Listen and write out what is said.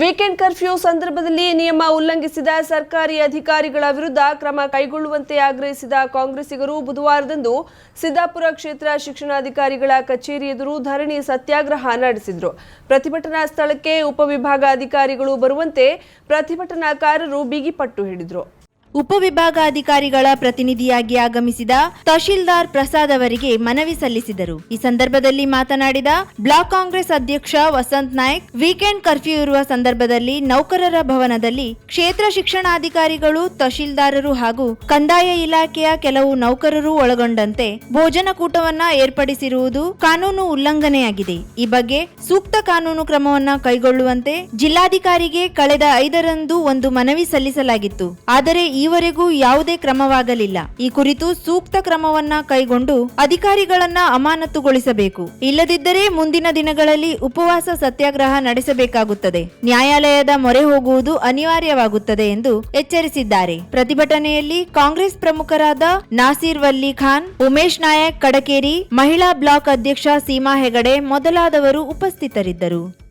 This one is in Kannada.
ವೀಕೆಂಡ್ ಕರ್ಫ್ಯೂ ಸಂದರ್ಭದಲ್ಲಿ ನಿಯಮ ಉಲ್ಲಂಘಿಸಿದ ಸರ್ಕಾರಿ ಅಧಿಕಾರಿಗಳ ವಿರುದ್ಧ ಕ್ರಮ ಕೈಗೊಳ್ಳುವಂತೆ ಆಗ್ರಹಿಸಿದ ಕಾಂಗ್ರೆಸ್ಸಿಗರು ಬುಧವಾರದಂದು ಸಿದ್ದಾಪುರ ಕ್ಷೇತ್ರ ಶಿಕ್ಷಣಾಧಿಕಾರಿಗಳ ಕಚೇರಿ ಎದುರು ಧರಣಿ ಸತ್ಯಾಗ್ರಹ ನಡೆಸಿದರು. ಪ್ರತಿಭಟನಾ ಸ್ಥಳಕ್ಕೆ ಉಪವಿಭಾಗಾಧಿಕಾರಿಗಳು ಬರುವಂತೆ ಪ್ರತಿಭಟನಾಕಾರರು ಬಿಗಿಪಟ್ಟು ಹಿಡಿದರು. ಉಪವಿಭಾಗಾಧಿಕಾರಿಗಳ ಪ್ರತಿನಿಧಿಯಾಗಿ ಆಗಮಿಸಿದ ತಹಶೀಲ್ದಾರ್ ಪ್ರಸಾದ್ ಅವರಿಗೆ ಮನವಿ ಸಲ್ಲಿಸಿದರು. ಈ ಸಂದರ್ಭದಲ್ಲಿ ಮಾತನಾಡಿದ ಬ್ಲಾಕ್ ಕಾಂಗ್ರೆಸ್ ಅಧ್ಯಕ್ಷ ವಸಂತ್ ನಾಯ್ಕ್, ವೀಕೆಂಡ್ ಕರ್ಫ್ಯೂ ಇರುವ ಸಂದರ್ಭದಲ್ಲಿ ನೌಕರರ ಭವನದಲ್ಲಿ ಕ್ಷೇತ್ರ ಶಿಕ್ಷಣಾಧಿಕಾರಿಗಳು, ತಹಶೀಲ್ದಾರರು ಹಾಗೂ ಕಂದಾಯ ಇಲಾಖೆಯ ಕೆಲವು ನೌಕರರು ಒಳಗೊಂಡಂತೆ ಭೋಜನ ಕೂಟವನ್ನ ಏರ್ಪಡಿಸಿರುವುದು ಕಾನೂನು ಉಲ್ಲಂಘನೆಯಾಗಿದೆ. ಈ ಬಗ್ಗೆ ಸೂಕ್ತ ಕಾನೂನು ಕ್ರಮವನ್ನ ಕೈಗೊಳ್ಳುವಂತೆ ಜಿಲ್ಲಾಧಿಕಾರಿಗೆ ಕಳೆದ ಐದರಂದು ಒಂದು ಮನವಿ ಸಲ್ಲಿಸಲಾಗಿತ್ತು. ಆದರೆ ಈವರೆಗೂ ಯಾವುದೇ ಕ್ರಮವಾಗಲಿಲ್ಲ. ಈ ಕುರಿತು ಸೂಕ್ತ ಕ್ರಮವನ್ನ ಕೈಗೊಂಡು ಅಧಿಕಾರಿಗಳನ್ನ ಅಮಾನತುಗೊಳಿಸಬೇಕು. ಇಲ್ಲದಿದ್ದರೆ ಮುಂದಿನ ದಿನಗಳಲ್ಲಿ ಉಪವಾಸ ಸತ್ಯಾಗ್ರಹ ನಡೆಸಬೇಕಾಗುತ್ತದೆ. ನ್ಯಾಯಾಲಯದ ಮೊರೆ ಹೋಗುವುದು ಅನಿವಾರ್ಯವಾಗುತ್ತದೆ ಎಂದು ಎಚ್ಚರಿಸಿದ್ದಾರೆ. ಪ್ರತಿಭಟನೆಯಲ್ಲಿ ಕಾಂಗ್ರೆಸ್ ಪ್ರಮುಖರಾದ ನಾಸೀರ್ ವಲ್ಲಿ ಖಾನ್, ಉಮೇಶ್ ನಾಯಕ್ ಕಡಕೇರಿ, ಮಹಿಳಾ ಬ್ಲಾಕ್ ಅಧ್ಯಕ್ಷ ಸೀಮಾ ಹೆಗಡೆ ಮೊದಲಾದವರು ಉಪಸ್ಥಿತರಿದ್ದರು.